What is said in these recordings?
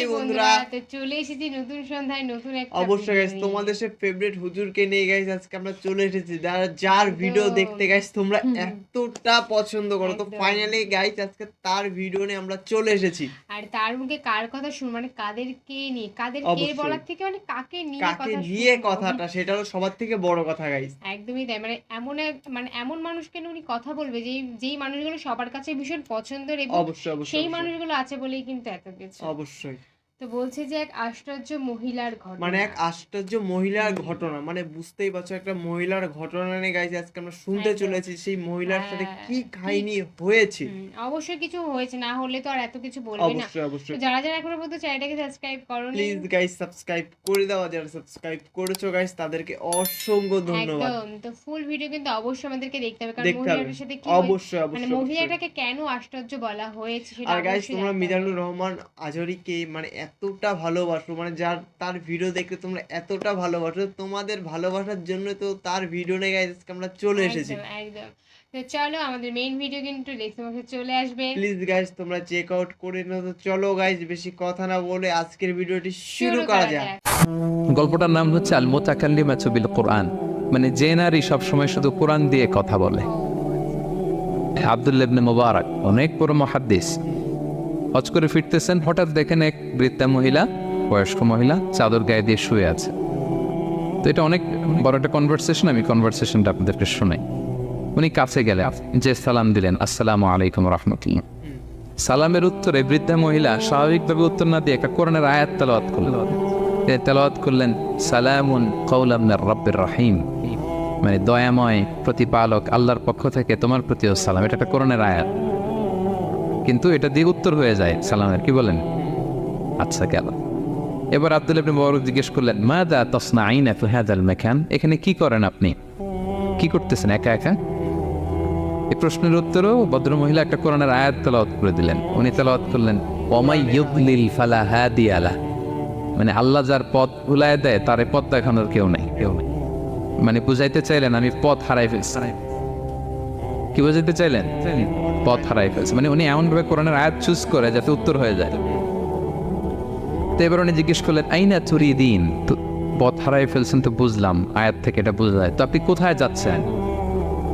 High বন্ধুরা তো চলে এসেছি নতুন সন্ধ্যায় নতুন একটা অবশ্যই গাইস তোমাদের সে ফেভারিট হুজুরকে নিয়ে গাইস আজকে আমরা চলে এসেছি। যারা যার ভিডিও দেখতে গাইস তোমরা এতটা পছন্দ করো। তো ফাইনালি গাইস আজকে তার ভিডিও নিয়ে আমরা চলে এসেছি। আর তার মুখে কার কথা শুন মানে কাদেরকে নিয়ে? কাদের কে বলার থেকে মানে কাকে নিয়ে কথা কাকে নিয়ে কথাটা সেটা হলো সবার থেকে বড় কথা গাইস একদমই তাই। মানে এমন এক মানে এমন মানুষকে উনি কথা বলবে যেই যেই মানুষগুলো সবার কাছে ভীষণ পছন্দের এবং সেই মানুষগুলো আছে বলেই কিন্তু এত কিছু। অবশ্যই। তো বলছে যে এক আশ্চর্য মহিলার ঘটনা। মানে এক আশ্চর্য মহিলার ঘটনা। মানে বুঝতেই পারছ একটা মহিলার ঘটনা নিয়ে গাইস আজকে আমরা শুনতে চলেছি সেই মহিলার সাথে হ্যাঁ, কি কাহিনী হয়েছে? অবশ্যই কিছু হয়েছে না হলে তো আর এত কিছু বলবে না। অবশ্যই অবশ্যই। যারা যারা এখনও পর্যন্ত চ্যানেলটাকে সাবস্ক্রাইব করোনি প্লিজ গাইস সাবস্ক্রাইব করে দাও। যারা সাবস্ক্রাইব করেছ গাইস তাদেরকে অসংখ্য ধন্যবাদ। একদম। তো ফুল ভিডিও কিন্তু অবশ্যই আমাদেরকে দেখতে হবে কারণ মহিলাটার সাথে কি অবশ্যই মানে অবশ্যই অবশ্যই। মহিলাটাকে কেন আশ্চর্য বলা হয়েছে সেটা আর গাইস তোমরা মিজানুর। রহমান আজরিকে মানে এতটা ভালোবাসো মানে যার তার ভিডিও দেখে তোমরা এতটা ভালোবাসো তোমাদের ভালোবাসার জন্য তো তার ভিডিও নিয়ে গাইস আমরা চলে এসেছি। একদম। একদম তো চলো আমাদের মেইন ভিডিও কিন্তু দেখতে বক্সে চলে আসবে। প্লিজ গাইস তোমরা চেক আউট করে নাও। তো চলো গাইস বেশি কথা না বলে আজকের ভিডিওটি শুরু করা যাক। গল্পটার নাম হচ্ছে আল মোতাকাল্লিমাতু বিল কোরআন। মানে যে নারী সবসময় শুধু কোরআন দিয়ে কথা বলে। আব্দুল্লাহ ইবনে মুবারক অনেক বড় মহাদ্দিস। হজ করে ফিরতেছেন, হঠাৎ দেখেন এক বৃদ্ধা মহিলা, বয়স্ক মহিলা, চাদর গায়ে দিয়ে শুয়ে আছে। তো এটা অনেক বড় একটা কনভারসেশন আমি কনভারসেশনটা আপনাদেরকে শোনাই। উনি কাছে গেলেন, যে সালাম দিলেন, আসসালামু আলাইকুম রহমতুল্লাহ। সালামের উত্তরে বৃদ্ধা মহিলা স্বাভাবিকভাবে উত্তর না দিয়ে একটা কোরআনের আয়াত তেলাওয়াত করলেন। তেলাওয়াত করলেন, সালামুন কৌলাম রব্বের রহিম। মানে দয়াময় প্রতিপালক আল্লাহর পক্ষ থেকে তোমার প্রতিও সালাম। এটা একটা কোরআনের আয়াত। কিন্তু এটা দিয়ে উত্তর হয়ে যায়। সালামের কি বলেন? আচ্ছা গেল এবার আব্দুল আপনি মুবারক জিজ্ঞেস করলেন মা দা তসনা আইনা ফি হাদাল মাকান? এখানে কি করেন আপনি? কি করতেছেন, একা একা? এই প্রশ্নের উত্তরও ভদ্রমহিলা একটা কোরআনের আয়াত তেলাওয়াত করে দিলেন। উনি তেলাওয়াত করলেন, ওমাই ইউদলিল ফালা হাদিয়ালা মানে আল্লাহ যার পথ ভুলায় দেয়, তার পথ দেখানোর কেউ নেই কেউ নেই। মানে বুঝাইতে চাইলেন, আমি পথ হারাই ফেলছি। কি বুঝাইতে চাইলেন? পথ হারাই ফেলছে। মানে উনি এমনভাবে কোরআনের আয়াত চুজ করে যাতে উত্তর হয়ে যায়। তো এবার উনি জিজ্ঞেস করলেন, আইনা চুরি দিন তো পথ হারাই ফেলছেন তো বুঝলাম, আয়াত থেকে এটা বোঝা যায়। তো আপনি কোথায় যাচ্ছেন?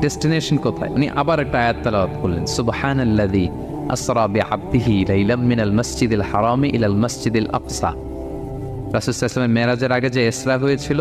ডেস্টিনেশন কোথায়? উনি আবার একটা আয়াত তেলাওয়াত করলেন, সুবহানাল্লাযী আসরা বিআবদিহি লাইলাম মিনাল মাসজিদিল হারামি ইলাল মাসজিদিল আকসা। রাসূল সাল্লাল্লাহু মেরাজের আগে যে ইসরা হয়েছিল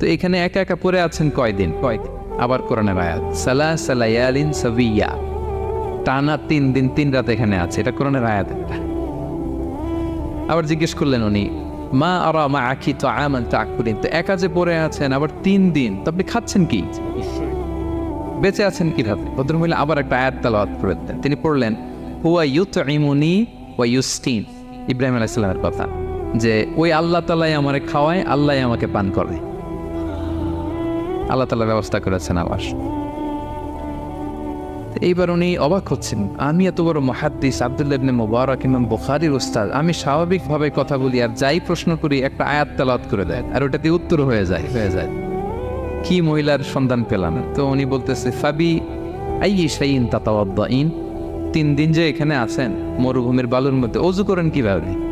তো এখানে একা একা পড়ে আছেন কয়দিন? কয়দিন? আবার কোরআনের আয়াত। সালা সালায়ালিন সাবিয়া। টানা তিন দিন তিন রাত এখানে আছে। এটা কোরআনের আয়াত একটা। আবার জিজ্ঞেস করলেন উনি মা আরা মা আখি তো আমান তা আকুরিন তো একা যে পড়ে আছেন আবার তিন দিন তো আপনি খাচ্ছেন কি? বেঁচে আছেন কীভাবে? ভদ্রমহিলা আবার একটা আয়াত তালাওয়াত দিলেন তিনি পড়লেন হুয়া ইউত ইমুনি ওয়া ইউস্টিন ইব্রাহিম আলাইসাল্লামের কথা যে ওই আল্লাহ তালাই আমারে খাওয়ায় আল্লাহ আমাকে পান করে। আল্লাহ তালা ব্যবস্থা করেছেন আবার। এইবার উনি অবাক হচ্ছেন। আমি এত বড় মহাদ্দিস আব্দুল্লাহ ইবনে মুবারক ইমাম বুখারীর উস্তাদ। আমি স্বাভাবিকভাবে কথা বলি আর যাই প্রশ্ন করি একটা আয়াত তেলাওয়াত করে দেয় আর ওটাতে উত্তর হয়ে যায়। হয়ে যায়। কি মহিলার সন্ধান পেলাম? তো উনি বলতেছে ফাবি আই শাইন তাতাওয়াদ্দাইন? তিন দিন যে এখানে আছেন মরুভূমির বালুর মধ্যে। অজু করেন কীভাবে?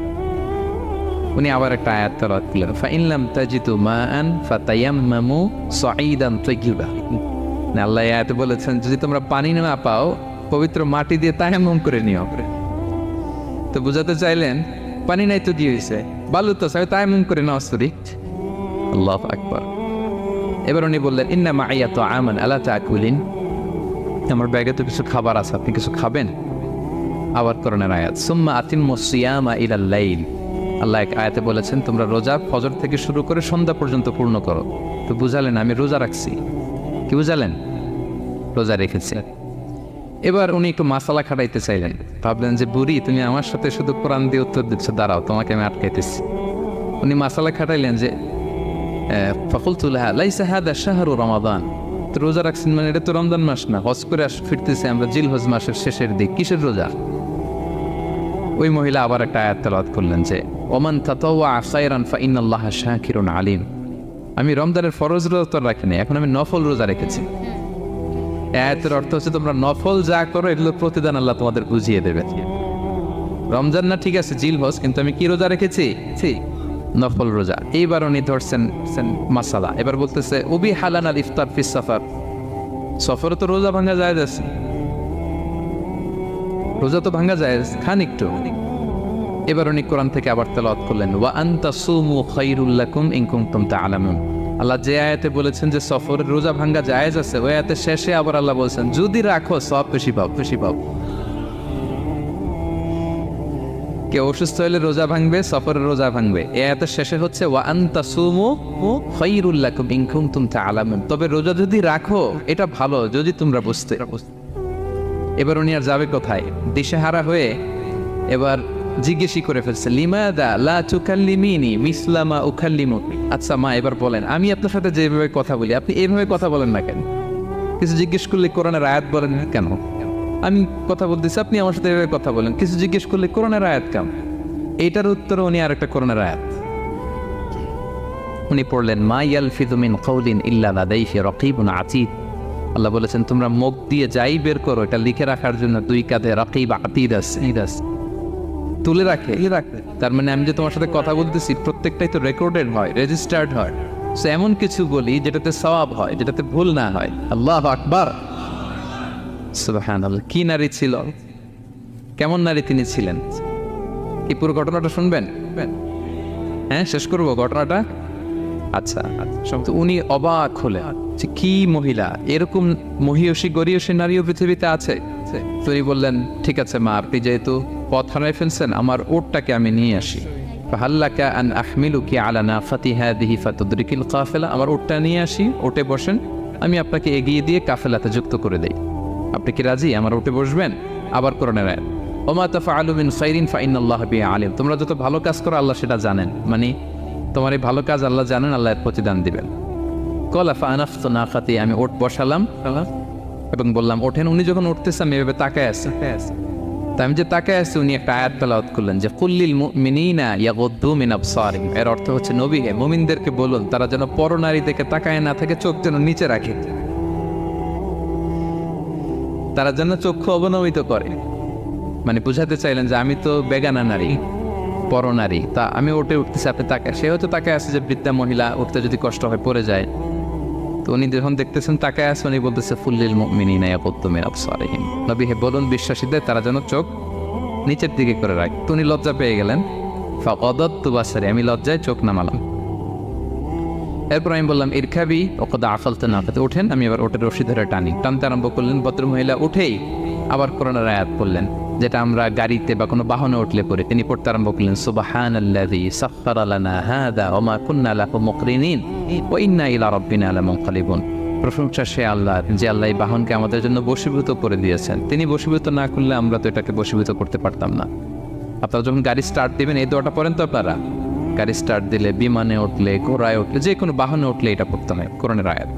উনি আবার একটা আয়াত তেলাওয়াত করলেন ফাইনলাম তাজিতু মাআন ফাতায়াম্মামু সাঈদান তাইয়িবা না, আল্লাহ আয়াতে বলেছেন, যদি তোমরা পানি না পাও, পবিত্র মাটি দিয়ে তায়াম্মুম করে নিও। করে তো বুঝাতে চাইলেন, পানি নাই তো দিয়ে হয়েছে বালু তো সাথে তায়াম্মুম করে নাও, সরি। আল্লাহ আকবার। এবার উনি বললেন, ইন্না মাইয়া তো আমান আলা তাকুলিন আমার ব্যাগে তো কিছু খাবার আছে, আপনি কিছু খাবেন? আবার করোনার আয়াত, সুম্মা আতিম সিয়ামা ইলাল লাইল। আল্লাহ এক আয়াতে বলেছেন, তোমরা রোজা, ফজর থেকে শুরু করে সন্ধ্যা পর্যন্ত পূর্ণ করো। তো বুঝালেন, আমি রোজা রাখছি। কি বুঝালেন? রোজা রেখেছি। এবার উনি একটু মাসালা খাটাইতে চাইলেন। ভাবলেন যে, বুড়ি, তুমি আমার সাথে শুধু কোরআন দিয়ে উত্তর দিচ্ছ, দাঁড়াও, তোমাকে আমি আটকাইতেছি। উনি মাসালা খাটাইলেন যে ফকুলতুল্লাহ লাইসা হাদা শাহরু রমাদান। তো রোজা রাখছেন মানে এটা তো রমজান মাস না, হজ করে আস, ফিরতেছে আমরা জিল হজ মাসের শেষের দিক। কিসের রোজা? ওই মহিলা আবার একটা আয়াত তেলাওয়াত করলেন যে ওমান তাতাওয়া শাকিরুন আলিম। আমি রমজানের ফরজ রোজা তো রাখিনি, এখন আমি নফল রোজা রেখেছি। এই আয়াতের অর্থ হচ্ছে তোমরা নফল যা করো, এগুলো প্রতিদান আল্লাহ তোমাদের বুঝিয়ে দেবে। রমজান না ঠিক আছে, জিল হজ কিন্তু আমি কি রোজা রেখেছি? নফল রোজা। এইবার উনি ধরছেন মাসালা। এবার বলতেছে, উবি হালান আল ইফতার ফিস সফর। সফরে তো রোজা ভাঙা যায় রোজা তো ভাঙা যায় খান একটু। এবার উনি কোরআন থেকে আবার তেলাওয়াত করলেন, ওয়া আনতা সুমু খাইরুল লাকুম ইন কুনতুম তাআলামুন। আল্লাহ যে আয়াতে বলেছেন যে সফরের রোজা ভাঙ্গা জায়েজ আছে, ওই আয়াতে শেষে আবার আল্লাহ বলছেন, যদি রাখো, সব বেশি পাও বেশি পাও। কেউ অসুস্থ হলে রোজা ভাঙবে, সফরের রোজা ভাঙবে। এ আয়াতের শেষে হচ্ছে, ওয়া আনতা সুমু খাইরুল লাকুম ইন কুনতুম তাআলামুন। তবে রোজা যদি রাখো, এটা ভালো, যদি তোমরা বুঝতে। এবার উনি আর যাবে কোথায়? দিশেহারা হয়ে এবার জিজ্ঞেসই করে ফেলছে আচ্ছা মা, এবার বলেন, আমি আপনার সাথে যেভাবে কথা বলি, আপনি এইভাবে কথা বলেন না কেন? কিছু জিজ্ঞেস করলে কোরআনের আয়াত বলেন কেন? আমি কথা বলতেছি, আপনি আমার সাথে এভাবে কথা বলেন, কিছু জিজ্ঞেস করলে কোরআনের আয়াত কেন? এটার উত্তরে উনি আর একটা কোরআনের আয়াত। উনি পড়লেন, মা ইয়ালফিদু মিন কওলিন ইল্লা লাদাইহি রাকিবুন আতীদ। আল্লাহ বলেছেন, তোমরা মুখ দিয়ে যাই বের করো, এটা লিখে রাখার জন্য দুই কাঁধে রাকিব, আতীদ আছে ঈদ আছে। তুলে রাখে। রাখে। তার মানে আমি যে তোমার সাথে কথা বলতেছি, প্রত্যেকটাই তো রেকর্ডেড হয় রেজিস্টার্ড হয়। সো এমন কিছু বলি যেটাতে সওয়াব হয়, যেটাতে ভুল না হয়। আল্লাহ আকবার। কি নারী ছিল? কেমন নারী তিনি ছিলেন? কি পুরো ঘটনাটা শুনবেন? হ্যাঁ শেষ করব ঘটনাটা? আচ্ছা। উনি অবাক হলেন কি মহিলা? এরকম মহিয়সী গরিয়সী নারীও পৃথিবীতে আছে? তো উনি বললেন, ঠিক আছে মা, আপনি যেহেতু পথ হারাই ফেলছেন, আমার ওটটাকে আমি নিয়ে আসি। ফাহাল্লাকা আন আহমিলু কি আলানা ফাতিহা দিহি ফাতুদ্রিকিল কাফেলা। আমার ওটটা নিয়ে আসি, ওটে বসেন, আমি আপনাকে এগিয়ে দিয়ে কাফেলাতে যুক্ত করে দেই। আপনি কি রাজি? আমার ওটে বসবেন? আবার কোরআনের আয়াত। ওমা তাফা আলুমিন সাইরিন ফাইন আল্লাহ বি আলিম। তোমরা যত ভালো কাজ করো, আল্লাহ সেটা জানেন। মানে তোমার এই ভালো কাজ আল্লাহ জানেন, আল্লাহ এর প্রতিদান দিবেন। কলা ফানাফত না খাতে আমি ওট বসালাম, এবং বললাম, ওঠেন, উনি যখন উঠতেছে, আমি এভাবে তাকায় আছে। তা আমি যে তাকায় আছি উনি একটা আয়াত তেলাওয়াত করলেন যে, কুল্লিল মুমিনিনা ইয়াগুদ্দু মিন আবসারিহিম এর অর্থ হচ্ছে, নবী হে, মুমিনদেরকে বলুন, তারা যেন পরনারী থেকে তাকায় না থাকে, চোখ যেন নিচে রাখে। তারা যেন চক্ষু অবনমিত করে। মানে বুঝাতে চাইলেন যে, আমি তো বেগানা নারী পরনারী তা আমি ওটে উঠতেছি, আপনি তাকে সে হয়তো তাকে আছে যে বৃদ্ধা মহিলা, উঠতে যদি কষ্ট হয়, পড়ে যায়। তো উনি যখন দেখতেছেন তাকে আছে, উনি বলতেছে, ফুল্লিল নবী হে বলুন বিশ্বাসীদের, তারা যেন চোখ নিচের দিকে করে রাখ। তো উনি লজ্জা পেয়ে গেলেন। ফাকদাত্তু বাসারি, আমি লজ্জায় চোখ নামালাম। এরপর আমি বললাম ইরখাবি ওকদা আফালতে না। পেতে ওঠেন আমি আবার ওটের রশি ধরে টানি। টানতে আরম্ভ করলেন ভদ্র মহিলা উঠেই আবার করোনার আয়াত করলেন যেটা আমরা গাড়িতে বা কোনো বাহনে উঠলে পরে তিনি পড়তে আরম্ভ করলেন সুবাহান আল্লাযী সাখখারা লানা হাদা ওয়া মা কুন্না লাহু মুকরিনিন ওয়া ইন্না ইলা রাব্বিনা লামুনকালিবুন। প্রশংসা সে আল্লাহ, যে আল্লাহ এই বাহনকে আমাদের জন্য বশীভূত করে দিয়েছেন। তিনি বশীভূত না করলে আমরা তো এটাকে বশীভূত করতে পারতাম না। আপনারা যখন গাড়ি স্টার্ট দিবেন, এই দোয়াটা পড়েন তো আপনারা? গাড়ি স্টার্ট দিলে বিমানে উঠলে, ঘোড়ায় উঠলে, যে কোনো বাহনে উঠলে এটা পড়তে হয়, কোরআনের আয়াত।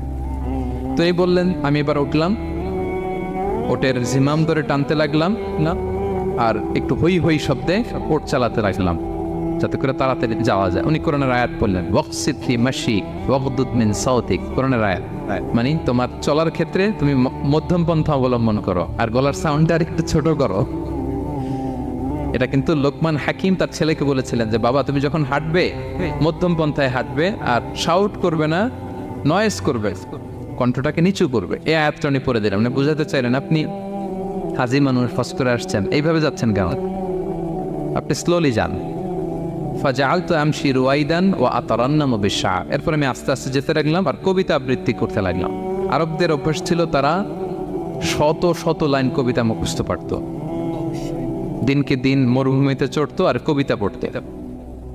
তো এই বললেন, আমি এবার উঠলাম। ওটের জিমাম ধরে টানতে লাগলাম, না? আর একটু হই হই শব্দে ওট চালাতে লাগলাম, যাতে করে তাড়াতাড়ি যাওয়া যায়। উনি কোরআনের আয়াত বললেন ওয়াকসিফি মাসি মিন সাউতিক কোরআনের আয়াত। মানে তোমার চলার ক্ষেত্রে তুমি মধ্যম পন্থা অবলম্বন করো, আর গলার সাউন্ডটা আর একটু ছোট করো। এটা কিন্তু লোকমান হাকিম তার ছেলেকে বলেছিলেন যে, বাবা, তুমি যখন হাঁটবে, মধ্যম পন্থায় হাঁটবে, আর শাউট করবে না নয়েস করবে। কণ্ঠটাকে নিচু করবে। এই আয়াতটা উনি পড়ে দিলাম মানে বুঝাতে চাইলেন, আপনি হাজি মানুষ, ফস করে আসছেন। এইভাবে যাচ্ছেন কেন? আপনি স্লোলি যান। ফাজাল তো আমশি রুয়াইদান ও আতরান্নাম বিশা এরপর আমি আস্তে আস্তে যেতে লাগলাম আর কবিতা আবৃত্তি করতে লাগলাম। আরবদের অভ্যাস ছিল তারা শত শত লাইন কবিতা মুখস্থ পারত। দিনকে দিন মরুভূমিতে চড়তো আর কবিতা পড়তে।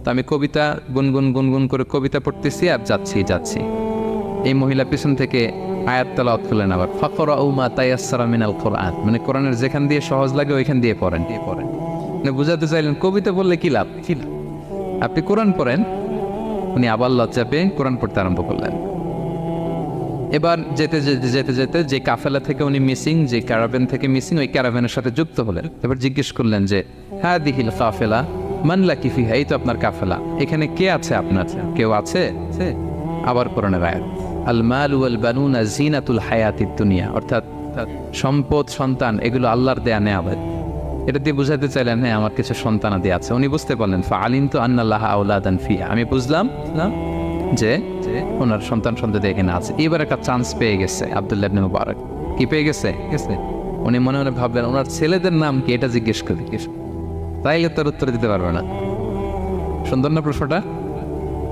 তা আমি কবিতা গুনগুন গুনগুন করে কবিতা পড়তেছি আর যাচ্ছি যাচ্ছি। এই মহিলা পিছন থেকে আয়াত তালাওয়াত করলেন আবার। ফাকরা উমা তাইয়াসসারা মিনাল কোরআন। মানে কোরআনের যেখান দিয়ে সহজ লাগে, ওইখান দিয়ে পড়েন। দিয়ে পড়েন মানে বুঝাতে চাইলেন, কবিতা বললে কি লাভ? কি লাভ? আপনি কোরআন পড়েন, উনি আবার লজ্জা পেয়ে কোরআন পড়তে আরম্ভ করলেন। এবার যেতে যেতে যেতে যেতে যে কাফেলা থেকে উনি মিসিং, যে ক্যারাভেন থেকে মিসিং, ওই ক্যারাভেনের সাথে যুক্ত হলেন। এবার জিজ্ঞেস করলেন যে হ্যাঁ দিহিল কাফেলা মানলা কিফিহা এই তো আপনার কাফেলা। এখানে কে আছে আপনার? কেউ আছে? আছে? আবার কোরআনের আয়াত। আল মাল ওয়াল জিনাতুল দুনিয়া। অর্থাৎ সম্পদ, সন্তান, এগুলো আল্লাহর দেয়া এটা দিয়ে বুঝাতে চাইলেন হ্যাঁ আমার কিছু সন্তানাদি আছে। উনি বুঝতে পারলেন ফা তো আন্নাল্লাহ আউলাদান ফিয়া আমি বুঝলাম যে ওনার সন্তান সন্ততি এখানে আছে। এবার একটা চান্স পেয়ে গেছে আব্দুল্লাহ মুবারক। কি পেয়ে গেছে? গেছে। উনি মনে মনে ভাবলেন, ওনার ছেলেদের নাম কি? এটা জিজ্ঞেস করি। তাইলে তার উত্তর দিতে পারবে না। সুন্দর না প্রশ্নটা?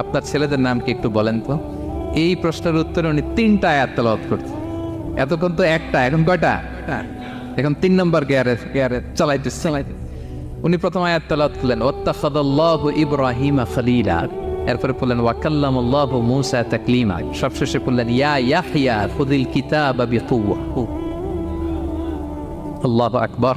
আপনার ছেলেদের নাম কি একটু বলেন তো? এই প্রশ্নের উত্তরে উনি তিনটা আয়াত তেলাওয়াত করছে এতক্ষণ তো একটা এখন কয়টা? এখন তিন নম্বর গিয়ারে গিয়ারে চালাইতে চালাইতে উনি প্রথম আয়াত তেলাওয়াত করলেন ওত্তাখাদাল্লাহু ইব্রাহিমা খলিলা। এরপরে বললেন ওয়াকাল্লামুল্লাহু মূসা তাকলিমা। সবশেষে বললেন ইয়া ইয়াহইয়া খুদিল কিতাবা বিকুওয়া। আল্লাহু আকবার।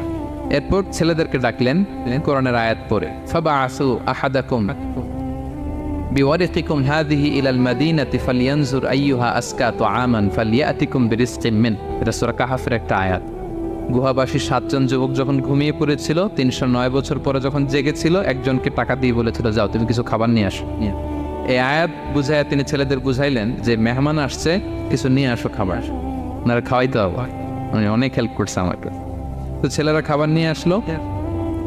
এরপর ছেলেদেরকে ডাকলেন কোরআনের আয়াত পরে আসু আহাদাকুম বিওয়ারিকিকুম হাদিহি ইলাল মাদিনাতি ফালিয়ানজুর আইয়ুহা আসকা তুআমান ফালিয়াতিকুম বিরিজকিম মিন। এটা সূরা একটা আয়াত। গুহাবাসী সাতজন যুবক যখন ঘুমিয়ে পড়েছিল, তিনশো নয় বছর পরে যখন জেগেছিল, একজনকে টাকা দিয়ে বলেছিল, যাও, তুমি কিছু খাবার নিয়ে আসো। এই আয়াত বুঝাইয়া তিনি ছেলেদের বুঝাইলেন যে, মেহমান আসছে, কিছু নিয়ে আসো খাবার। ওনারা খাওয়াইতে হবে উনি অনেক হেল্প করছে আমাকে। তো ছেলেরা খাবার নিয়ে আসলো।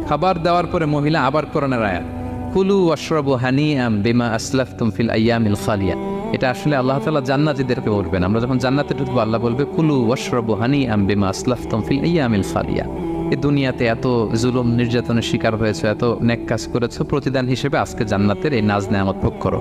খাবার দেওয়ার পরে মহিলা আবার কোরআনের আয়াত। কুলু অশ্রবু হানি আম বিমা আসলাফ তুমফিল আয়ামিল খালিয়া। এটা আসলে আল্লাহ তালা জান্নাতিদেরকে বলবেন। আমরা যখন জান্নাতে ঢুকবো আল্লাহ বলবে কুলু অশ্রবু হানি আম বিমা আসলাফ তুমফিল আয়ামিল খালিয়া। এই দুনিয়াতে এত জুলুম নির্যাতনের শিকার হয়েছে এত নেক কাজ করেছ প্রতিদান হিসেবে আজকে জান্নাতের এই নাজ নেয়ামত ভোগ করো।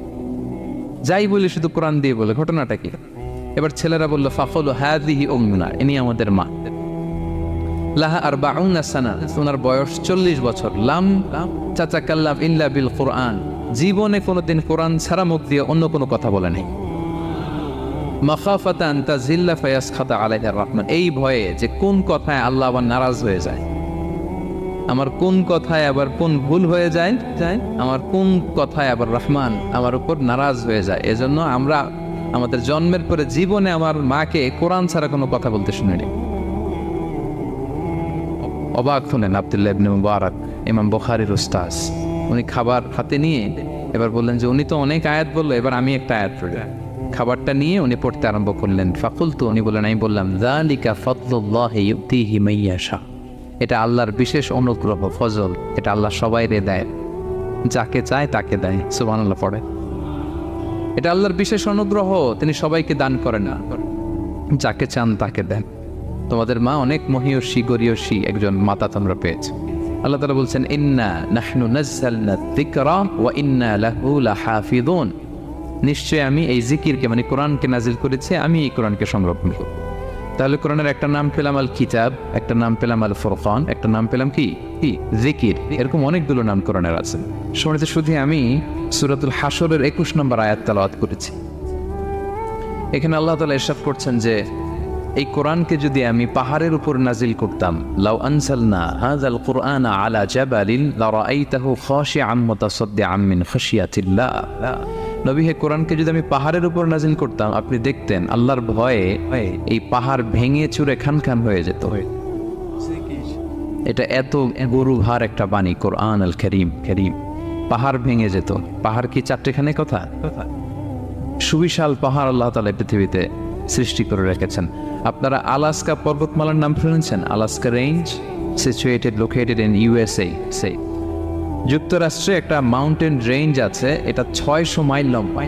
যাই বলি শুধু কোরআন দিয়ে বলে, ঘটনাটা কি? এবার ছেলেরা বলল, ফাফল হাদিহি ইনি আমাদের মা। লাহা আর সানা ওনার বয়স চল্লিশ বছর। লাম চাচা কাল্লাম ইল্লা বিল কোরআন। জীবনে কোনোদিন কোরআন ছাড়া মুখ দিয়ে অন্য কোনো কথা বলে নেই। মাখাফাতান তাজিল্লা ফায়াস খাতা আলাইহার রহমান। এই ভয়ে যে কোন কথায় আল্লাহ আবার নারাজ হয়ে যায়। আমার কোন কথায় আবার কোন ভুল হয়ে যায়? যায়। আমার কোন কথায় আবার রহমান আমার উপর নারাজ হয়ে যায়? এজন্য আমরা আমাদের জন্মের পরে জীবনে আমার মাকে কোরআন ছাড়া কোনো কথা বলতে শুনিনি। অবাক হলেন আবদুল্লাহ ইবনে মুবারক ইমাম বুখারীর উস্তাজ উনি খাবার হাতে নিয়ে এবার বললেন যে উনি তো অনেক আয়াত বলল এবার আমি একটা আয়াত পড়ি। খাবারটা নিয়ে উনি পড়তে আরম্ভ করলেন। ফাকুল তো উনি বললেন আমি বললাম জালিকা ফদলুল্লাহ ইউতিহি মাইয়াশা। এটা আল্লাহর বিশেষ অনুগ্রহ, ফজল। এটা আল্লাহ সবাই রে দেয়। যাকে চায় তাকে দেয়। সুবহানাল্লাহ পড়ে। এটা আল্লাহর বিশেষ অনুগ্রহ, তিনি সবাইকে দান করেন না। যাকে চান তাকে দেন। তোমাদের মা অনেক মহিয়সী, গরিয়সী একজন মাতা তোমরা পেয়েছ। আল্লাহ তালা বলছেন, ইন্না নাহনু নাজ্জালনা যিকরা নিশ্চয় আমি এই জিকিরকে মানে কোরআনকে নাজিল করেছি, আমি এই কোরআনকে সংরক্ষণ করব। তাহলে কোরআনের একটা নাম পেলাম আল কিতাব, একটা নাম পেলাম আল ফরকান, একটা নাম পেলাম কি? কি? জিকির। এরকম অনেকগুলো নাম কোরআনের আছে। শুনেতে শুধু আমি সুরাতুল হাসরের একুশ নম্বর আয়াত তালাওয়াত করেছি। এখানে আল্লাহ তালা ইরশাদ করছেন যে, এই কোরআনকে যদি আমি পাহাড়ের উপর নাজিল করতাম, লাউ আনসালনা হাযাল কোরআন আলা জাবালিন লারাআইতাহু খাশিআম মুতাসাদ্দিআম মিন খাশিয়াতিল্লাহ। নবী, হে কোরআনকে যদি আমি পাহাড়ের উপর নাজিল করতাম, আপনি দেখতেন আল্লাহর ভয়ে এই পাহাড় ভেঙে চুরে খান খান হয়ে যেত। এটা এত গরু ভার একটা বাণী, কোরআন আল খেরিম করিম। পাহাড় ভেঙে যেত। পাহাড় কি চারটেখানে কথা? সুবিশাল পাহাড় আল্লাহ তালা পৃথিবীতে সৃষ্টি করে রেখেছেন। আপনারা আলাস্কা পর্বতমালার নাম শুনেছেন? Alaska range situated located in USA সে যুক্তরাষ্ট্রে একটা মাউন্টেন রেঞ্জ আছে, এটা ছয়শো মাইল লম্বা।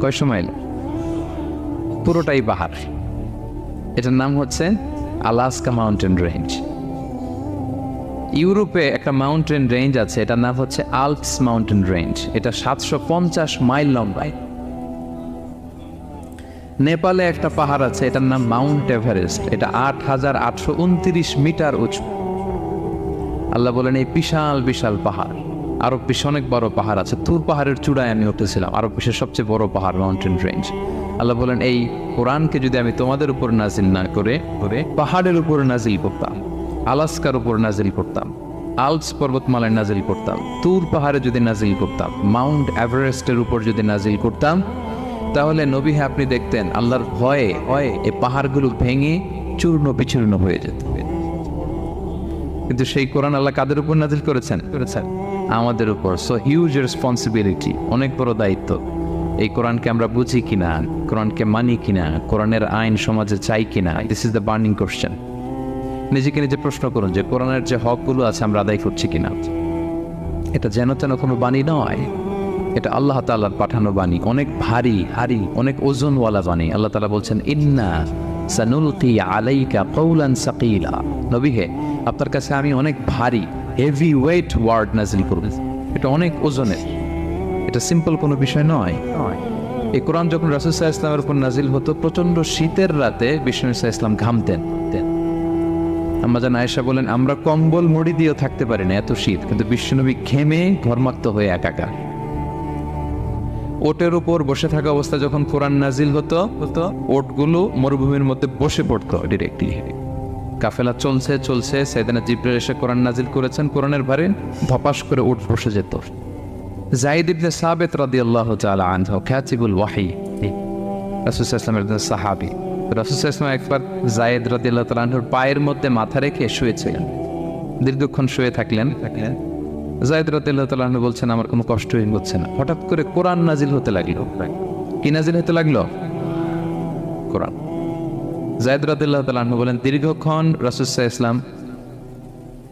কয়শো মাইল? পুরোটাই পাহাড়। এটার নাম হচ্ছে আলাস্কা মাউন্টেন রেঞ্জ। ইউরোপে একটা মাউন্টেন রেঞ্জ আছে, এটার নাম হচ্ছে আলপস মাউন্টেন রেঞ্জ। এটা সাতশো পঞ্চাশ মাইল লম্বায়। নেপালে একটা পাহাড় আছে, এটার নাম মাউন্ট এভারেস্ট। এটা আট হাজার আটশো উনত্রিশ মিটার উঁচু। আল্লাহ বলেন, এই বিশাল বিশাল পাহাড়, আরব বিশ্বে অনেক বড় পাহাড় আছে। তুর পাহাড়ের চূড়ায় আমি উঠেছিলাম, আরব বিশ্বের সবচেয়ে বড় পাহাড় মাউন্টেন রেঞ্জ আল্লাহ বলেন, এই কোরআনকে যদি আমি তোমাদের উপর নাজিল না করে করে পাহাড়ের উপর নাজিল করতাম, আলাস্কার উপর নাজিল করতাম, আলপস পর্বতমালায় নাজিল করতাম তুর পাহাড়ে যদি নাজিল করতাম, মাউন্ট এভারেস্টের উপর যদি নাজিল করতাম, তাহলে নবী আপনি দেখতেন, আল্লাহর ভয়ে ভয়ে এই পাহাড়গুলো ভেঙে চূর্ণ বিচূর্ণ হয়ে যেত। কিন্তু সেই কোরআন আল্লাহ কাদের উপর নাজিল করেছেন? করেছেন। আমাদের উপর। সো হিউজ রেসপন্সিবিলিটি অনেক বড় দায়িত্ব। এই কোরআনকে আমরা বুঝি কিনা? কোরআনকে মানি কিনা? কোরআনের আইন সমাজে চাই কিনা? This is the burning question নিজেকে নিজে প্রশ্ন করুন যে কোরআনের যে হকগুলো আছে আমরা আদায় করছি কিনা? এটা যেন তেন কোনো বাণী নয়। এটা আল্লাহ তাল্লাহর পাঠানো বাণী। অনেক ভারী হারি অনেক ওজনওয়ালা বাণী। আল্লাহ তালা বলছেন ইন্না সানুলকি আলাইকা কৌলান সাকিলা। নবী হে, আপনার কাছে আমি অনেক ভারী হেভি ওয়েট ওয়ার্ড নাজিল করব। এটা অনেক ওজনের। এটা সিম্পল কোনো বিষয় নয়। এই কোরআন যখন রাসুসাহ ইসলামের উপর নাজিল হতো প্রচণ্ড শীতের রাতে বিষ্ণু ইসা ইসলাম ঘামতেন তেন। আমাজান আয়েশা বলেন, আমরা কম্বল মুড়ি দিয়েও থাকতে পারি না, এত শীত, কিন্তু বিশ্বনবী ঘেমে ঘর্মাক্ত হয়ে একাকার। ওটের উপর বসে থাকা অবস্থা যখন কোরআন নাজিল হতো হতো ওটগুলো মরুভূমির মধ্যে বসে পড়তো ডিরেক্টলি কাফেলা চলছে চলছে। সেদিনে জিব্রাইল এসে কোরআন নাজিল করেছেন। কোরআনের ভারে ধপাস করে উঠ, বসে যেত। জাইদ ইবনে সাবেত রাদিয়াল্লাহু তাআলা আনহু কাতিবুল ওয়াহি। আলাইহি ওয়াসাল্লাম সাহাবী। রাসূল সাল্লাল্লাহু একবার তাআলা আনহুর পায়ের মধ্যে মাথা রেখে শুয়েছিলেন। দীর্ঘক্ষণ শুয়ে থাকলেন। জায়দ আনহু বলছেন, আমার কোনো কষ্টই হচ্ছে না। হঠাৎ করে কোরআন নাজিল হতে লাগল। কি নাজিল হতে লাগল? কোরআন। জায়দ বলেন, দীর্ঘক্ষণ রাসূল ইসলাম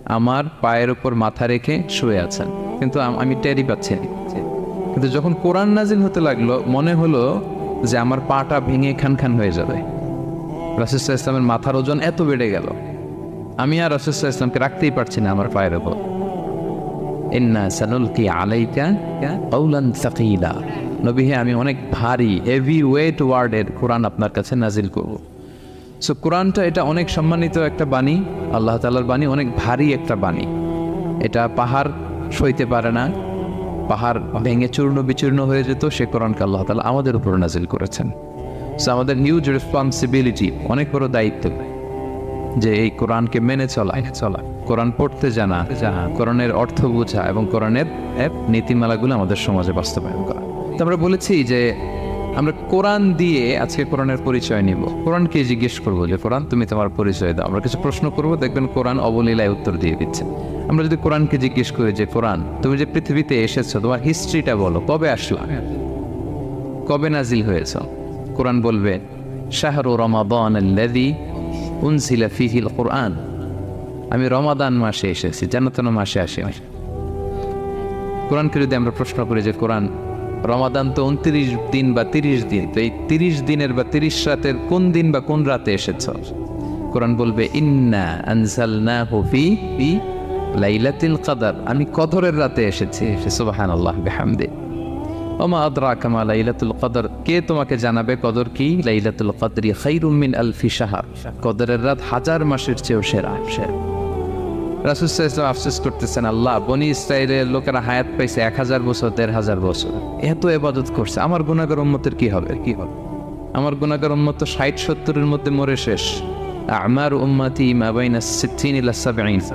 আমার পায়ের উপর মাথা রেখে শুয়ে আছেন। কিন্তু আমি টেরি পাচ্ছি কিন্তু যখন কোরআন নাজিল হতে লাগল, মনে হলো যে আমার পাটা ভেঙে খান খান হয়ে যাবে। রাসুসাহ ইসলামের মাথার ওজন এত বেড়ে গেল। আমি আর রাসুসাহ ইসলামকে রাখতেই পারছি না আমার পায়ের উপর। ইন্না সানুলকি আমি অনেক ভারী হেভি ওয়েট ওয়ার্ডের কোরআন আপনার কাছে নাজিল করব। সো কোরআনটা এটা অনেক সম্মানিত একটা বাণী, আল্লাহ তালার বাণী অনেক ভারী একটা বাণী। এটা পাহাড় সইতে পারে না, পাহাড় ভেঙে চূর্ণ বিচূর্ণ হয়ে যেত, সে কোরআনকে আল্লাহ তালা আমাদের উপর নাজিল করেছেন। সো আমাদের হিউজ রেসপন্সিবিলিটি অনেক বড় দায়িত্ব যে এই কোরআনকে মেনে চলা চলা। কোরআন পড়তে জানা জানা, কোরআনের অর্থ বোঝা এবং কোরআনের নীতিমালাগুলো আমাদের সমাজে বাস্তবায়ন করা। তো আমরা বলেছি যে আমরা কোরআন দিয়ে আজকে কোরআনের পরিচয় নিব। কোরআনকে জিজ্ঞেস করব যে, কোরআন, তুমি তোমার পরিচয় দাও। আমরা কিছু প্রশ্ন করব, দেখবেন কোরআন অবলীলায় উত্তর দিয়ে দিচ্ছে। আমরা যদি কোরআনকে জিজ্ঞেস করি যে, কোরআন, তুমি যে পৃথিবীতে এসেছ, তোমার হিস্ট্রিটা বলো, কবে আসলা? কবে নাজিল হয়েছ? কোরআন বলবে, শাহরু রমাদান উনজিলা ফীহিল কোরআন। আমি রমাদান মাসে এসেছি জান্নাতন মাসে আসে। কোরআনকে যদি আমরা প্রশ্ন করি যে, কোরআন রমাদান তো উনত্রিশ দিন বা তিরিশ দিন, তো এই তিরিশ দিনের বা তিরিশ রাতের কোন দিন বা কোন রাতে এসেছ? কোরআন বলবে, ইন্না আনজালনাহু ফি ফি লাইলাতুল কদর। আমি কদরের রাতে এসেছি। সুবহানাল্লাহ, বিহামদি। ওমা আদরা কামা লাইলাতুল কদর। কে তোমাকে জানাবে কদর কি? লাইলাতুল কদরি খাইরুম মিন আলফি শাহর। কদরের রাত হাজার মাসের চেয়েও সেরা সেরা। রাসুসাহ আফসোস করতেছেন, আল্লাহ, বনি ইসরায়েলের লোকেরা হায়াত পাইছে এক হাজার বছর, দেড় হাজার বছর। এত এবাদত করছে। আমার গুণাগার উম্মতের কি হবে? কি হবে? আমার গুণাগার উম্মত তো ষাট, সত্তরের মধ্যে মরে শেষ। আমার উম্মাতি মাবাইনা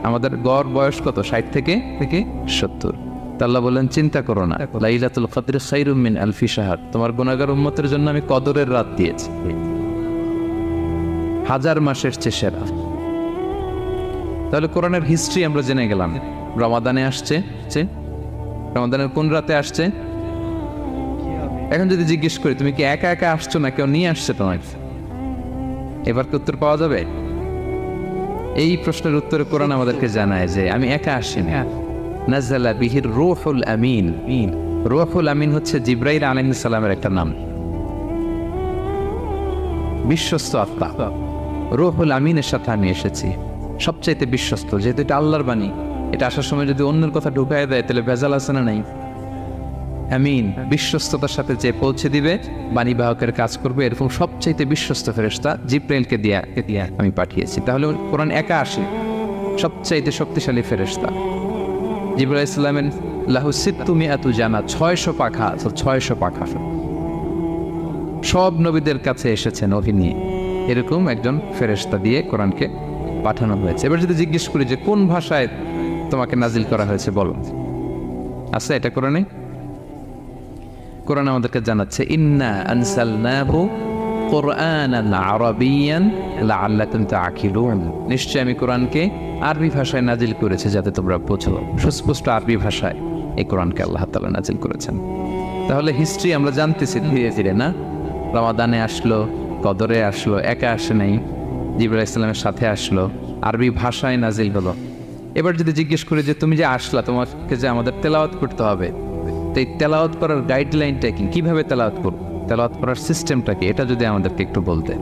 আমাদের গড় বয়স কত? ষাট থেকে থেকে সত্তর। আল্লাহ বলেন চিন্তা করো না। লাইলাতুল কদর খাইরুম মিন আলফি শাহর। তোমার গুণাগার উম্মতের জন্য আমি কদরের রাত দিয়েছি। হাজার মাসের চেয়ে সেরা। তাহলে কোরআনের হিস্ট্রি আমরা জেনে গেলাম। রমাদানে আসছে রমাদানের কোন রাতে আসছে? এখন যদি জিজ্ঞেস করি তুমি কি একা একা আসছো না কেউ নিয়ে আসছে তোমার এবার কি উত্তর পাওয়া যাবে? এই প্রশ্নের উত্তরে কোরআন আমাদেরকে জানায় যে আমি একা আসিনি। নাজালা বিহির রুহুল আমিন। রুহুল আমিন হচ্ছে জিব্রাইল আলাইহিস সালামের একটা নাম। বিশ্বস্ত আত্মা। রুহুল আমিনের সাথে আমি এসেছি। সবচাইতে বিশ্বস্ত, যেহেতু এটা আল্লাহর বাণী। এটা আসার সময় যদি অন্যের কথা ঢুকায় দেয়, তাহলে ভেজাল আছে না নাই? আমিন। বিশ্বস্ততার সাথে যে পৌঁছে দিবে বাণীবাহকের কাজ করবে, এরকম সবচাইতে বিশ্বস্ত ফেরেস্তা জিব্রাইলকে দিয়া দিয়া আমি পাঠিয়েছি। তাহলে কোরআন একা আসে, সবচাইতে শক্তিশালী ফেরেস্তা জিব্রাইল ইসলামের লাহু সিত্তুমি এত জানা, ছয়শো পাখা আছে ছয়শো পাখা। সব নবীদের কাছে এসেছেন নিয়ে এরকম একজন ফেরেস্তা দিয়ে কোরআনকে পাঠানো হয়েছে। এবার যদি জিজ্ঞেস করি যে কোন ভাষায় তোমাকে নাজিল করা হয়েছে, বলো। আছে এটা কোরআনে? কোরআন আমাদেরকে জানাচ্ছে, ইন্না আনসালনাহু কোরআনান আরাবিয়ান লাআল্লাকুম তাআকিলুন। নিশ্চয় আমি কোরআনকে আরবি ভাষায় নাজিল করেছি যাতে তোমরা বোঝো। সুস্পষ্ট আরবি ভাষায় এই কোরআনকে আল্লাহ তাআলা নাজিল করেছেন। তাহলে হিস্ট্রি আমরা জানতেছি ধীরে ধীরে, না? রমাদানে আসলো, কদরে আসলো, একা আসে নাই। জিবরা ইসলামের সাথে আসলো। আরবি ভাষায় নাজিল হলো। এবার যদি জিজ্ঞেস করি যে, তুমি যে আসলা, তোমাকে যে আমাদের তেলাওয়াত করতে হবে? তো এই তেলাওয়াত করার গাইডলাইনটা কি? কীভাবে তেলাওয়াত করব? তেলাওয়াত করার সিস্টেমটা কি? এটা যদি আমাদেরকে একটু বলতে।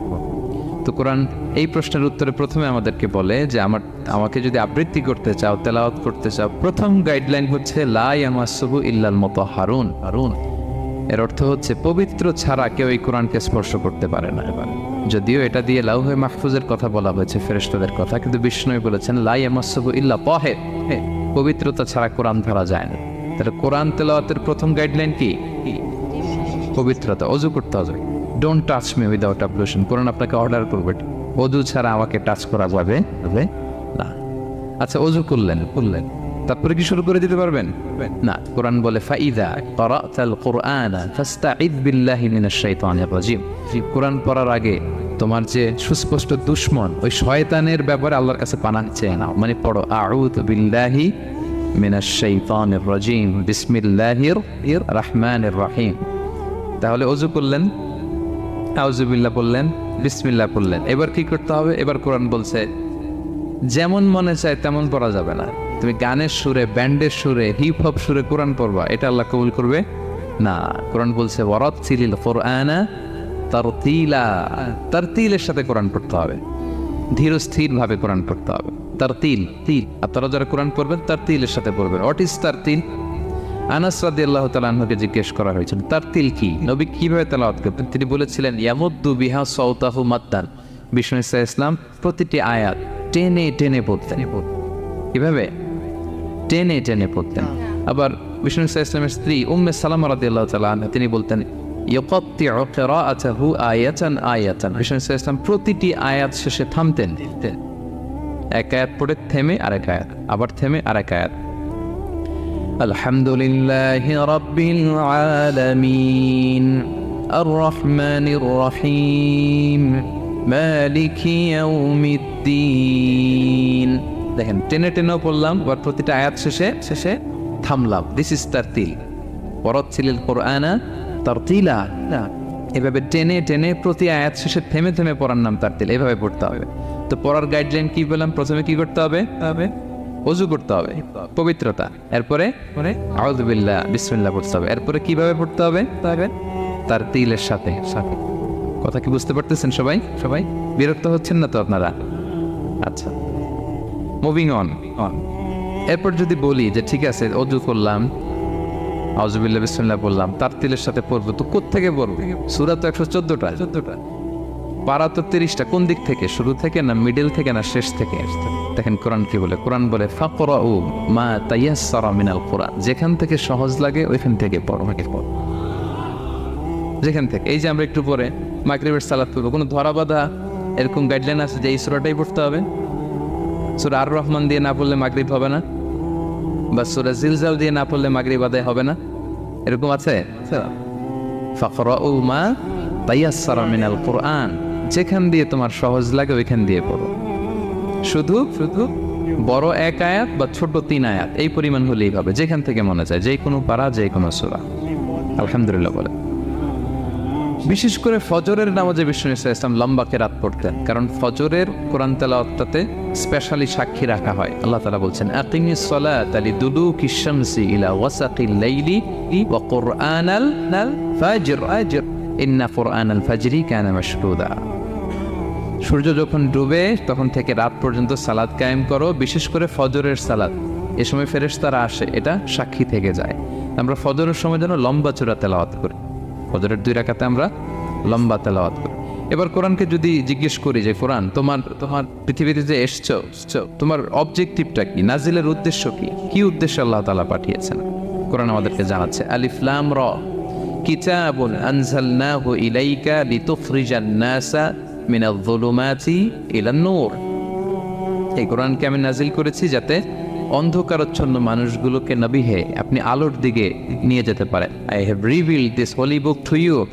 তো কোরআন এই প্রশ্নের উত্তরে প্রথমে আমাদেরকে বলে যে, আমার, আমাকে যদি আবৃত্তি করতে চাও, তেলাওয়াত করতে চাও, প্রথম গাইডলাইন হচ্ছে, লা ইয়ামাসসুহু ইল্লাল মুতাহহারুন হারুন হারুন এর অর্থ হচ্ছে, পবিত্র ছাড়া কেউ এই কোরআনকে স্পর্শ করতে পারে না। যদিও এটা দিয়ে লাউহে মাহফুজের কথা বলা হয়েছে, ফেরেশতাদের কথা, কিন্তু বিষ্ণু বলেছেন লাই আমাসবু ইল্লা পহে পবিত্রতা ছাড়া কোরআন ধরা যায় না। তাহলে কোরআন তেলাওয়াতের প্রথম গাইডলাইন কি? পবিত্রতা, অজু করতে হবে। Don't touch me without ablution Quran আপনাকে অর্ডার করবে। অজু ছাড়া আমাকে টাচ করা যাবে না। আচ্ছা অজু করলেন করলেন। তারপরে কি শুরু করে দিতে পারবেন? না, কোরআন বলে, ফাইদা করাতাল কোরআনা ফাস্তাঈদ বিল্লাহি মিনাশ শাইতানির রাজিম। কোরআন পড়ার আগে তোমার যে সুস্পষ্ট দুশ্মন, ওই শয়তানের ব্যাপারে আল্লাহর কাছে পানা চেয়ে নাও। মানে পড়ো, আউযু বিল্লাহি মিনাশ শাইতানির রাজিম। বিসমিল্লাহির রহমানির রহিম। তাহলে অজু করলেন? আউজুবিল্লাহ বললেন বিসমিল্লাহ বললেন এবার কি করতে হবে? এবার কোরআন বলছে, যেমন মনে চায় তেমন পড়া যাবে না। তুমি গানের সুরে, ব্যান্ডের সুরে হিপ হপ সুরে কোরআন পড়বা, এটা আল্লাহ কবুল করবে? না, কোরআন বলছে ওয়ারাত সিলিল কোরআনা তার তিলা তার তিলের সাথে কোরআন পড়তে হবে। ধীর স্থির ভাবে কোরআন পড়তে হবে। তার তিল। তিল আপনারা যারা কোরআন পড়বেন তার তিলের সাথে পড়বেন। হোয়াট ইজ তার তিল আনাস রাদি আল্লাহ তালাহকে জিজ্ঞেস করা হয়েছিল তার তিল কি? নবী কীভাবে তেলাওয়াত করতেন? তিনি বলেছিলেন, ইয়ামুদ্দু বিহা সৌতাহু মাত্তান বিষ্ণু ইসা ইসলাম প্রতিটি আয়াত টেনে টেনে পড়তেন। কীভাবে? টেনে টেনে পড়তেন। হ্যাঁ। আবার বিষ্ণু ইসলামের স্ত্রী উম্মে সালাম রাদিল্লাহ তিনি বলতেন প্রতিটি আয়াত শেষে থামতেন এক আয়াত পড়ে থেমে আরেক আয়াত আবার থেমে আরেক আয়াত। আলহামদুলিল্লাহ রব্বিল আলামিন আর রহমানির রহিম মালিকি ইয়াউমিদ্দিন। দেখেন টেনে টেনেও পড়লাম এবার প্রতিটা আয়াত শেষে শেষে থামলাম। দিস ইজ তার তিল পরত ছিলেন কোরআনা তার তিলা এভাবে টেনে টেনে প্রতি আয়াত শেষে থেমে থেমে পড়ার নাম তার তিল এভাবে পড়তে হবে। তো পড়ার গাইডলাইন কি বললাম প্রথমে কি করতে হবে? হবে। অজু করতে হবে। পবিত্রতা। এরপরে? মানে আউযুবিল্লাহ বিসমিল্লাহ পড়তে হবে। এরপরে কীভাবে পড়তে হবে? তবে তার তিলের সাথে। সাথে। কথা কি বুঝতে পারতেছেন সবাই? সবাই? বিরক্ত হচ্ছেন না তো আপনারা? আচ্ছা। মুভিং অন অন এরপর যদি বলি যে ঠিক আছে, অজু করলাম আউজুবিল্লাহ বিসমিল্লাহ বললাম, তার তিলের সাথে পড়ব, তো কোত্থেকে পড়ব? সুরা তো একশো চোদ্দটা। চোদ্দটা পারা তো তিরিশটা, কোন দিক থেকে? শুরু থেকে না মিডল থেকে না শেষ থেকে? দেখেন কোরআন কি বলে, কোরআন বলে ফাকরা উ মা তাইয়াসসারা মিনাল কোরআন। যেখান থেকে সহজ লাগে, ওইখান থেকে পড়ো পড়ো। যেখান থেকে। এই যে আমরা একটু পরে মাগরিবের সালাত করব কোনো ধরা বাঁধা এরকম গাইডলাইন আছে যে এই সুরাটাই পড়তে হবে? সুরা আর রহমান দিয়ে না পড়লে মাগরিব হবে না? বা সুরা জিলজাল দিয়ে না পড়লে মাগরিব আদায় হবে না? এরকম আছে? মা তাইয়াসসারা মিনাল কোরআন। যেখান দিয়ে তোমার সহজ লাগে, ওইখান দিয়ে পড়ো। শুধু শুধু বড় এক আয়াত বা ছোট তিন আয়াত, এই পরিমাণ হলেই হবে, যেখান থেকে মনে চায় যে কোনো পারা যে কোনো সুরা। আলহামদুলিল্লাহ বলে বিশেষ করে ফজরের নামাজে বিষ্ণু ইসা ইসলাম লম্বা কেরাত পড়তেন। কারণ ফজরের কোরআন তেলাওয়াতটাতে স্পেশালি সাক্ষী রাখা হয়। আল্লাহ তালা বলছেন আকিমিস সালাত লিদুলুকি শামসি ইলা ওয়াসাকিল লাইলি ওয়া কুরআনাল নাল ফাজর। আজর ইন্না কুরআনাল ফাজরি কানা মাশহুদা। সূর্য যখন ডুবে, তখন থেকে রাত পর্যন্ত সালাদ কায়েম করো, বিশেষ করে ফজরের সালাদ। এ সময় ফেরেশতারা আসে, এটা সাক্ষী থেকে যায়। আমরা ফজরের সময় যেন লম্বা চূড়া তেলাওয়াত করি। ফজরের দুই রাখাতে আমরা লম্বা তেলাওয়াত করি। এবার কোরআনকে যদি জিজ্ঞেস করি যে, কোরআন, তোমার তোমার পৃথিবীতে যে এসছো তোমার অবজেক্টিভটা কি? নাজিলের উদ্দেশ্য কি? কি উদ্দেশ্যে আল্লাহ তালা পাঠিয়েছেন? কোরআন আমাদেরকে জানাচ্ছে আলিফলাম র, কিতাবুন আনজালনাহু ইলাইকা লিতুখরিজান নাসা মিনাল যুলুমাতি ইলান নূর। এই কোরআনকে আমি নাজিল করেছি যাতে অন্ধকারচ্ছন্ন মানুষগুলোকে নবী হে আপনি আলোর দিকে নিয়ে যেতে পারেন। I have reveal this holy book to you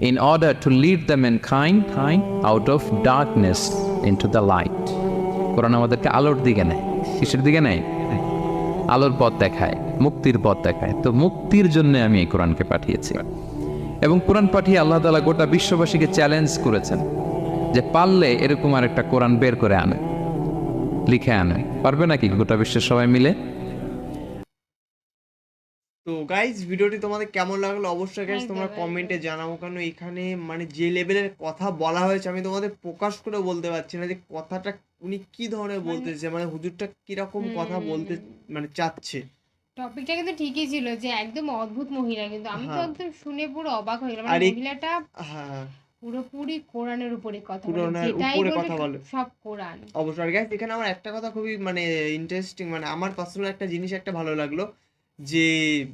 in order to lead the mankind kind out of darkness into the light Quran আমাদেরকে আলোর দিকে নেয়। কিসের দিকে নেয়? আলোর পথ দেখায়, মুক্তির পথ দেখায়। তো মুক্তির জন্য আমি এই কোরআনকে পাঠিয়েছি। এবং কোরআন পাঠিয়ে আল্লাহ তালা গোটা বিশ্ববাসীকে চ্যালেঞ্জ করেছেন যে পারলে এরকম আর একটা কোরআন বের করে আনে লিখে আনে। পারবে নাকি গোটা বিশ্বের সবাই মিলে? তো গাইজ ভিডিওটি তোমাদের কেমন লাগল? অবশ্যই গাইজ একদম, তোমরা কমেন্টে জানাব কারণ এখানে মানে যে লেভেলের কথা বলা হয়েছে আমি তোমাদের প্রকাশ করে বলতে পারছি না যে কথাটা উনি কি ধরনের বলতেছে মানে হুজুরটা কীরকম কথা বলতে মানে চাচ্ছে। টপিকটা কিন্তু ঠিকই ছিল যে একদম অদ্ভুত মহিলা কিন্তু আমি তো হ্যাঁ। একদম শুনে পুরো অবাক হয়ে গেলাম। আর মানে মহিলাটা হ্যাঁ। পুরোপুরি কোরআনের উপরে কথা বলে কোরআনের যেটাই উপরে কথা বলে। সব কোরআন। অবশ্যই। guys, এখানে আমার একটা কথা খুবই মানে ইন্টারেস্টিং মানে আমার পার্সোনাল একটা জিনিস একটা ভালো লাগল যে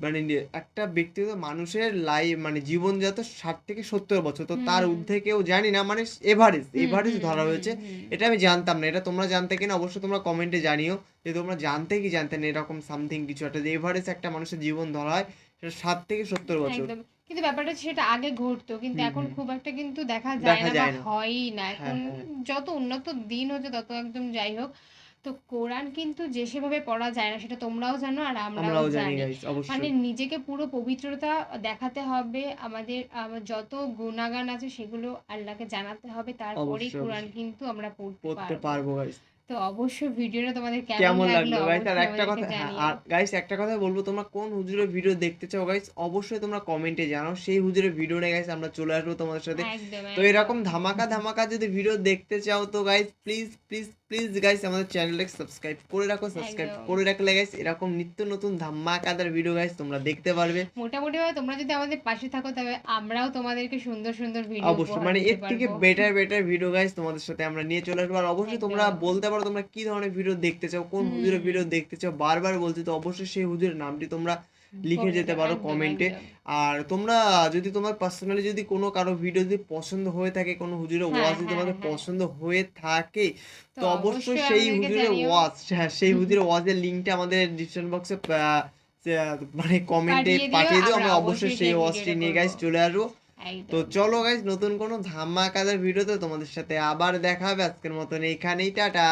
মানে একটা ব্যক্তিগত মানুষের লাইফ মানে জীবনজাত ষাট থেকে সত্তর বছর তো তার। ঊর্ধ্বে কেউ জানি না মানে এভারেজ এভারেজ ধরা হয়েছে। এটা আমি জানতাম না এটা তোমরা জানতে কিনা অবশ্যই তোমরা কমেন্টে জানিও। যে তোমরা জানতে কি জানতে না এরকম সামথিং কিছু একটা যে এভারেজ একটা মানুষের জীবন ধরা হয় সেটা ষাট থেকে সত্তর বছর। কিন্তু ব্যাপারটা সেটা আগে ঘটতো কিন্তু এখন খুব একটা কিন্তু দেখা যায় না বা হয়ই না। এখন হ্যাঁ, হ্যাঁ। যত উন্নত দিন হচ্ছে তত একদম যাই হোক। তো কোরআন কিন্তু যে সেভাবে পড়া যায় না সেটা তোমরাও জানো আর আমরাও জানি মানে নিজেকে পুরো পবিত্রতা দেখাতে হবে আমাদের যত গুণাগান আছে সেগুলো আল্লাহকে জানাতে হবে তারপরেই কোরআন কিন্তু আমরা পড়তে পারব। তো অবশ্যই ভিডিওটা তোমাদের কেমন লাগল গাইস আর একটা কথা হ্যাঁ, আর গাইস একটা কথা বলব তোমরা কোন হুজুরের ভিডিও দেখতে চাও? গাইস অবশ্যই তোমরা কমেন্টে জানাও। সেই হুজুরের ভিডিও নিয়ে গাইস আমরা চলে আসব তোমাদের সাথে। তো এরকম ধামাকা ধামাকা যদি ভিডিও দেখতে চাও তো guys please please please guys আমাদের চ্যানেলটাকে সাবস্ক্রাইব করে রাখো সাবস্ক্রাইব করে রাখলে গাইস এরকম নিত্য নতুন ধামাকাদার ভিডিও গাইস তোমরা দেখতে পারবে। মোটামুটি ভাবে তোমরা যদি আমাদের পাশে থাকো তবে আমরাও তোমাদেরকে সুন্দর সুন্দর ভিডিও অবশ্যই মানে এর থেকে বেটার বেটার ভিডিও গাইস তোমাদের সাথে আমরা নিয়ে চলে আসব। আর অবশ্যই তোমরা বলতে পারো তোমরা কি ধরনের ভিডিও দেখতে চাও কোন। হুজুরের ভিডিও দেখতে চাও বারবার বলছি তো অবশ্যই সেই হুজুরের নামটি তোমরা লিখে যেতে পারো কমেন্টে আর তোমরা যদি তোমার পার্সোনালি যদি কোনো কারও ভিডিও যদি পছন্দ হয়ে থাকে কোনো হুজুরের হ্যাঁ, ওয়াজ যদি হ্যাঁ, তোমাদের হ্যাঁ। পছন্দ হয়ে থাকে তো অবশ্যই সেই হুজুরের। ওয়াজ হ্যাঁ সেই হুজুরের ওয়াজের লিঙ্কটা আমাদের ডিসক্রিপশন বক্সে মানে কমেন্টে পাঠিয়ে দিও, আমরা অবশ্যই সেই ওয়াজটি নিয়ে করব। চলে আসব। তো চলো গাইস নতুন কোনো ধামাকাদার ভিডিওতে তোমাদের সাথে আবার দেখা হবে। আজকের মতন এইখানেই টাটা!